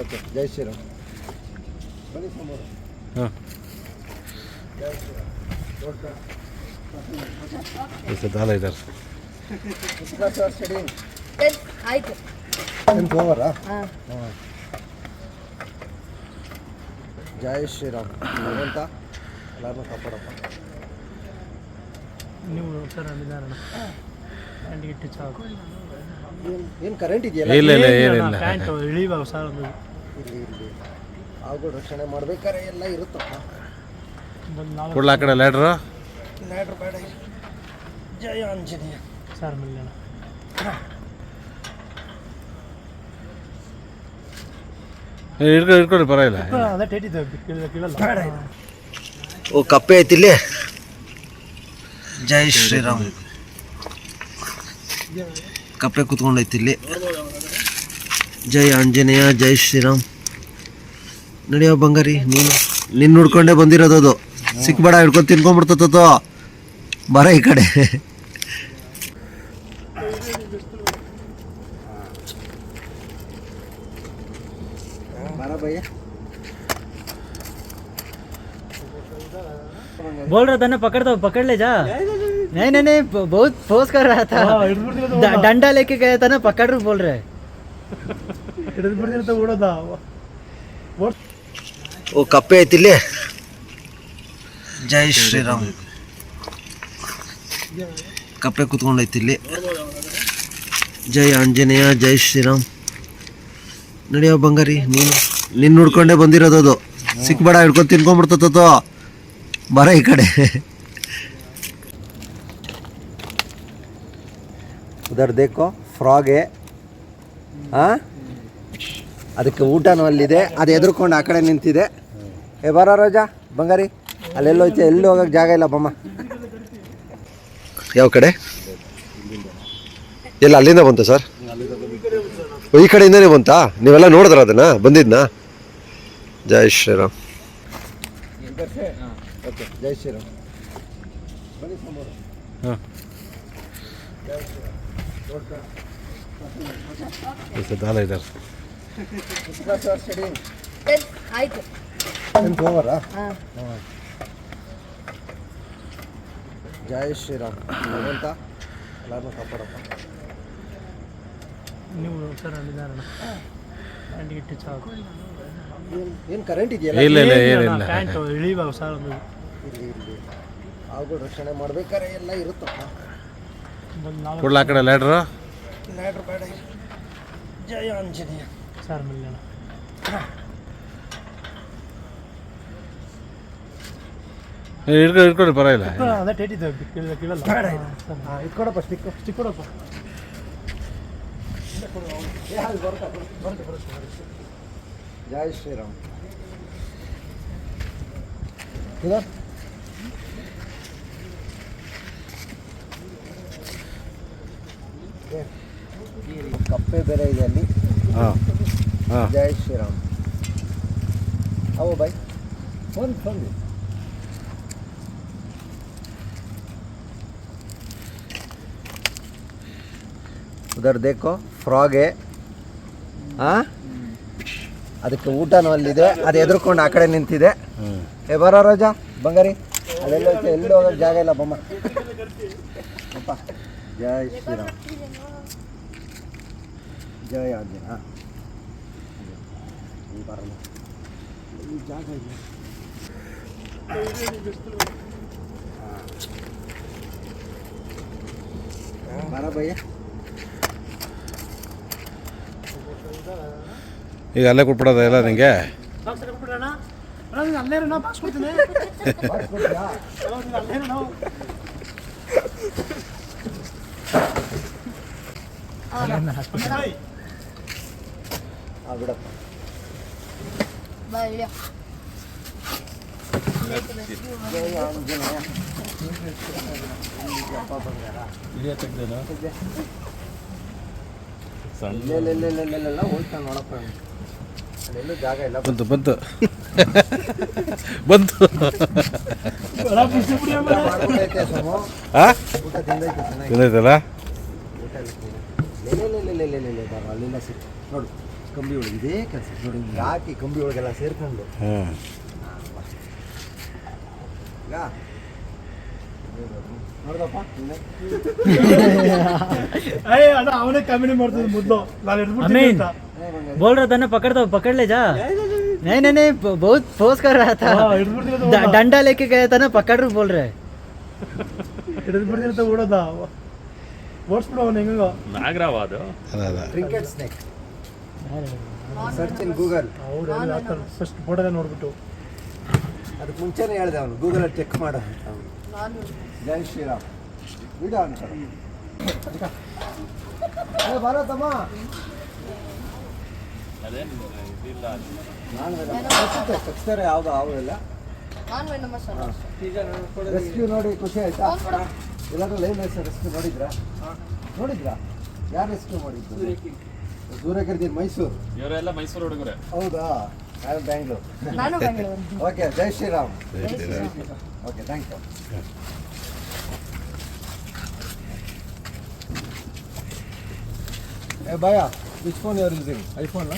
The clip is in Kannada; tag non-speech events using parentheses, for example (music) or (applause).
ಓಕೆ ಜೈ ಶ್ರೀರಾಮ್. ಹಾಂ. ಜೈ ಶ್ರೀರಾಮ್. ದೊಡ್ಡ ದಾಲ ಇದ್ದಾರೆ ಆಯ್ತು. ಟೆಂತ್ ಓವರಾ ಹಾಂ. ಜೈ ಶ್ರೀರಾಮ್. ಭಗವಂತ ಎಲ್ಲರನ್ನೂ ಕಾಪಾಡಪ್ಪ. ನೀವು ಸರ್ ಚಾಕು ಏನು ಏನು ಕರೆಂಟ್ ಇದೆಯಲ್ಲ? ಇಲ್ಲ ಇಲ್ಲ ಏನಿಲ್ಲ ಪ್ಯಾಂಟ್ ಇಳಿವಾಗ ಸರ್ ಒಂದು ಇಲ್ಲಿ ಇಲ್ಲಿ ಹಾಗೂ ರಕ್ಷಣೆ ಮಾಡ್ಬೇಕಾದ್ರೆ ಎಲ್ಲ ಇರುತ್ತಪ್ಪ. ಒಂದು ನಾಲ್ಕು ಕೊಡ್ಲ ಆ ಕಡೆ ಲ್ಯಾಡ್ರು ಲ್ಯಾಡ್ರ್ ಬೇಡ. ಜಯ ಆಂಜನೇಯ. ಸರ್ ಮೇಲೆ ಹಿಡ್ಕೊಂಡು ಇಟ್ಕೊಂಡು ಪರವಾಗಿಲ್ಲ. ಅದೇ ಟೇಟ್ ಇದೆ ಕೇಳಿದ ಕೇಳಲ್ಲ. ಓ ಕಪ್ಪೆ ಐತಿಲ್ಲಿ ಜೈ ಶ್ರೀರಾಮ್. ಕಪ್ಪೆ ಕುತ್ಕೊಂಡೈತಿ ಇಲ್ಲಿ ಜೈ ಆಂಜನೇಯ ಜೈ ಶ್ರೀರಾಮ್ ನಡೆಯೋ ಬಂಗಾರಿ ನೀನು ನಿನ್ನ ಹುಡ್ಕೊಂಡೇ ಬಂದಿರೋದು ಅದು ಸಿಕ್ಬೇಡ ಹಿಡ್ಕೊಂಡು ತಿನ್ಕೊಂಡ್ಬಿಡ್ತದ ಬರ ಈ ಕಡೆ ಬರ ಭಯ್ಯ बोल रहा था ना पकड़ दो पकड़ ले जा नहीं नहीं नहीं ब- बहुत फोर्स कर रहा था ड- डंडा लेके गया था ना पकड़ रू बोल रहे ಹಿಡಿದು ಬಿಡ್ತಿರ್ತ ಓಡೋದ ಓ ಕಪ್ಪೆ ಐತಿಲ್ಲಿ ಜೈ ಶ್ರೀರಾಮ್ ಕಪ್ಪೆ ಕುತ್ಕೊಂಡೈತಿ ಇಲ್ಲಿ ಜೈ ಆಂಜನೇಯ ಜೈ ಶ್ರೀರಾಮ್ ನಡೆಯೋ ಬಂಗಾರಿ ನೀನು ನಿನ್ನ ಹುಡ್ಕೊಂಡೇ ಬಂದಿರೋದು ಅದು ಸಿಕ್ಬೇಡ ಹಿಡ್ಕೊಂಡು ತಿನ್ಕೊಂಡ್ಬಿಡ್ತದ ಬರ ಈ ಕಡೆ ಉದರ್ ದೇಕು ಫ್ರಾಗೆ ಹಾಂ? ಅದಕ್ಕೆ ಊಟನೂ ಅಲ್ಲಿದೆ ಅದು ಎದುರ್ಕೊಂಡು ಆ ಕಡೆ ನಿಂತಿದೆ. ಏ ಬರ ರೋಜಾ ಬಂಗಾರಿ ಅಲ್ಲೆಲ್ಲೋಯ್ತು ಎಲ್ಲಿ ಹೋಗೋಕ್ಕೆ ಜಾಗ ಇಲ್ಲ ಬಮ್ಮ. ಯಾವ ಕಡೆ? ಎಲ್ಲ ಅಲ್ಲಿಂದ ಬಂತ ಸರ್? ಈ ಕಡೆಯಿಂದನೇ ಬಂತಾ? ನೀವೆಲ್ಲ ನೋಡಿದ್ರ ಅದನ್ನ? ಬಂದಿದ್ನಾ? ಜೈ ಶ್ರೀರಾಮ್. ಓಕೆ ಜೈ ಶ್ರೀರಾಮ್. ಹಾಂ. ದಾಲ ಇದ್ದಾರೆ ಆಯಿತು ಓವರಾ ಹಾಂ. ಜೈ ಶ್ರೀರಾಮ್. ಭಗವಂತ ಎಲ್ಲರನ್ನೂ ಕಾಪಾಡಪ್ಪ. ನೀವು ಸರ್ ಏನು ಏನು ಕರೆಂಟ್ ಇದೆಯಲ್ಲ? ಇಲ್ಲ ಇಲ್ಲ ಏನಿಲ್ಲ. ಪ್ಯಾಂಟ್ ಇಳಿವಾಗ ಸರ್ ಒಂದು ಇಲ್ಲಿ ಇಲ್ಲಿ. ಹಾಗೂ ರಕ್ಷಣೆ ಮಾಡ್ಬೇಕಾದ್ರೆ ಎಲ್ಲ ಇರುತ್ತಪ್ಪ. ಕೊಡ್ಲ ಆ ಕಡೆ ಲ್ಯಾಡ್ರ ಲ್ಯಾಡ್ರ್ ಬೇಡ. ಜಯ ಅಂಜನೇಯ ಸರ್ ಮೇಲೆ ಹಿಡ್ಕೊಂಡು ಹಿಡ್ಕೊಂಡು ಪರವಾಗಿಲ್ಲ. ಅದೇ ಕೀಳಲ್ಲ. ಇಟ್ಕೊಡಪ್ಪ ಸ್ಟಿಕ್ ಸ್ಟಿಕ್ ಕೊಡಪ್ಪ ಜೈ ಶ್ರೀರಾಮ್ ಇದಾ ಕಪ್ಪೆ ಬೇರೆ ಇದೆ ಅಲ್ಲಿ. ಹಾಂ ಹಾಂ. ಜೈ ಶ್ರೀರಾಮ್. ಅವು ಬಾಯ್ ಫೋನ್ ಫೋನ್. ಉದರ್ ದೇಕೋ ಫ್ರಾಗೆ. ಹಾಂ? ಅದಕ್ಕೆ ಊಟನೂ ಅಲ್ಲಿದೆ ಅದು ಎದುರ್ಕೊಂಡು ಆ ಕಡೆ ನಿಂತಿದೆ. ಏ ಬರೋ ರೋಜಾ ಬಂಗಾರಿ. ಅಲ್ಲೆಲ್ಲ ಎಲ್ಲಿ ಜಾಗ ಇಲ್ಲ ಬೊಮ್ಮ. ಅಪ್ಪ ಜೈ ಶ್ರೀರಾಮ್. ಜಯ ಆಂಜನೇಯ ಹಾಂ ಇಲ್ಲಿ ಬರಲ್ಲ ಇಲ್ಲಿ ಜಾಗ ಇಲ್ಲ ಹಾಂ. ಬರ ಭಯ್ಯ ಈಗ ಅಲ್ಲೇ ಕೊಟ್ಬಿಡೋದ ಎಲ್ಲ ನಿಂಗೆ ಬಾಕ್ಸ್ ಕೊಟ್ಬಿಡೋಣ ಅಲ್ಲೇ ಹಾಂ ಬಿಡಪ್ಪ. ಇಳಿಯೋ ಬಂಗಾರ ಇಲ್ಲೆಲ್ಲೆಲ್ಲೆಲ್ಲೆಲ್ಲ ಹೋಗ್ತಾನೆ ನೋಡಪ್ಪ ಅಲ್ಲೆಲ್ಲೂ ಜಾಗ ಇಲ್ಲ ಬಂತು ಬಂತು ಬಂತು ತಿಂದೈತಲ್ಲ ಅಲ್ಲಿಂದ ಸಿಕ್ತು ನೋಡು. ಕಂಬಿ ಒಳಗೆ ಇದೇ ಕೆಲಸ. ನೋಡಿ ಹಿಂಗೆ ಹಾಕಿ ಕಂಬಿ ಒಳಗೆಲ್ಲ ಸೇರ್ಕೊಂಡು. (laughs) ಅವನೇ ನಾನು ತನ್ನ ಪಕಡ್ಲೆ ಜಾ. नहीं नहीं नहीं बहुत फोर्स कर रहा था डंडा लेके गया था पकड़ रहे बोल रहे ಹೆಂಗ. ನಾಗರಾವ ಅದು. Cricket snake search in Google ಅವ್ರು ಫಸ್ಟ್ ಫೋಟೋದ ನೋಡ್ಬಿಟ್ಟು. ಅದಕ್ಕೆ ಮುಂಚೆನೇ ಹೇಳಿದೆ ಅವನು ಗೂಗಲಲ್ಲಿ ಚೆಕ್ ಮಾಡು ಅಂತ ಅವನು. ನಾನು ಜೈ ಶ್ರೀರಾಮ್. ವಿಡಿಯೋ ಅಂತ. ಭಾರತಮ್ಮ ನಾನು ಯಾವುದು ಮಸಾಲ ರೆಸ್ಕ್ಯೂ ನೋಡಿ ಖುಷಿ ಆಯ್ತಾ? ಎಲ್ಲರೂ ಲೈವ್ ರೇಸ್ ರೆಸ್ಕ್ಯೂ ನೋಡಿದ್ರಾ? ನೋಡಿದ್ರಾ? ಯಾರು ರೆಸ್ಕ್ಯೂ ಮಾಡಿದ್ದು ಸೂರ್ಯಗಿರಿದಿ ಮೈಸೂರು. ಇವರೆಲ್ಲ ಮೈಸೂರು ಹುಡುಗರೆ. ಹೌದಾ? ನಾನು ಬ್ಯಾಂಗ್ಳೂರು ನಾನು (laughs) ಬೆಂಗಳೂರು. ಓಕೆ ಜೈ ಶ್ರೀರಾಮ್. ಜೈ ಶ್ರೀರಾಮ್. ಓಕೆ ಥ್ಯಾಂಕ್ ಯು ಏ ಬಾಯ which phone you are using iPhone